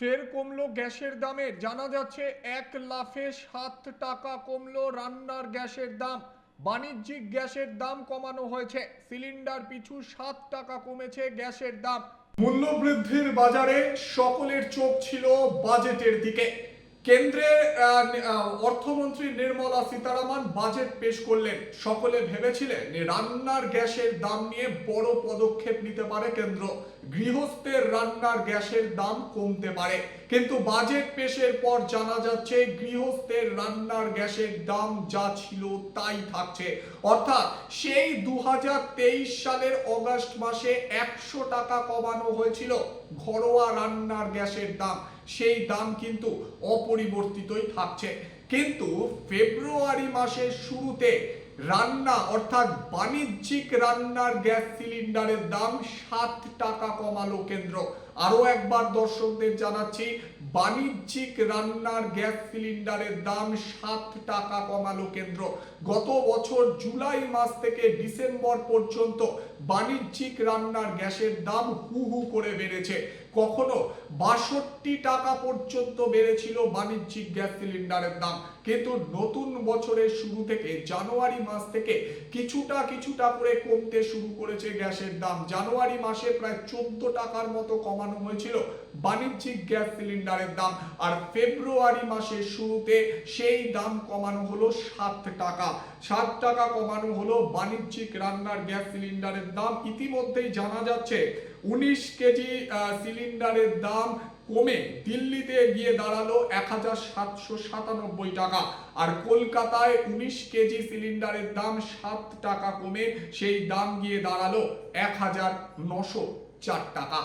ফের কমলো গ্যাসের দামের। জানা যাচ্ছে, এক লাফে সাত টাকা কমলো রান্নার গ্যাসের দাম। বাণিজ্যিক গ্যাসের দাম কমানো হয়েছে। সিলিন্ডার পিছু সাত টাকা কমেছে গ্যাসের দাম। মূল্যবৃদ্ধির বাজারে সকলের চোখ ছিল বাজেটের দিকে। কেন্দ্রে অর্থমন্ত্রী নির্মলা সীতারামন বাজেট পেশ করলেন। সকলে ভেবেছিলেন রান্নার গ্যাসের দাম নিয়ে বড় পদক্ষেপ নিতে পারে কেন্দ্র। গৃহস্থের রান্নার গ্যাসের দাম কমতে পারে। কিন্তু বাজেট পেশের পর জানা যাচ্ছে, গৃহস্থের রান্নার গ্যাসের দাম যা ছিল তাই থাকছে। অর্থাৎ সেই দু হাজার তেইশ সালের অগাস্ট মাসে একশো টাকা কমানো হয়েছিল ঘরোয়া রান্নার গ্যাসের দাম। সেই দাম কিন্তু অপরিবর্তিতই থাকছে। কিন্তু ফেব্রুয়ারি মাসের শুরুতে রান্না, অর্থাৎ বাণিজ্যিক রান্নার গ্যাস সিলিন্ডারের দাম সাত টাকা কমালো কেন্দ্র। আরও একবার দর্শকদের জানাচ্ছি, বাণিজ্যিক রান্নার গ্যাস সিলিন্ডারের দাম সাত টাকা কমালো কেন্দ্র। গত বছর জুলাই মাস থেকে ডিসেম্বর পর্যন্ত বাণিজ্যিক রান্নার গ্যাসের দাম হু হু করে বেড়েছে। কখনো বাষট্টি টাকা পর্যন্ত বেড়েছিল বাণিজ্যিক গ্যাস সিলিন্ডারের দাম। কিন্তু নতুন বছরের শুরু থেকে জানুয়ারি মাস থেকে কিছুটা কিছুটা করে কমতে শুরু করেছে গ্যাসের দাম। জানুয়ারি মাসে প্রায় চোদ্দ টাকার মতো কমানো হয়েছিল বাণিজ্যিক গ্যাস সিলিন্ডারের দাম। আর ফেব্রুয়ারি মাসের শুরুতে সেই দাম কমানো হলো সাত টাকা। সাত টাকা কমানো হলো বাণিজ্যিক রান্নার গ্যাস সিলিন্ডারের দাম। ইতিমধ্যেই জানা যাচ্ছে উনিশ কেজি সিলিন্ডারের দাম কমে দিল্লিতে গিয়ে দাঁড়াল এক হাজার সাতশো সাতানব্বই টাকা। আর কলকাতায় উনিশ কেজি সিলিন্ডারের দাম সাত টাকা কমে সেই দাম গিয়ে দাঁড়াল এক হাজার নশো চার টাকা।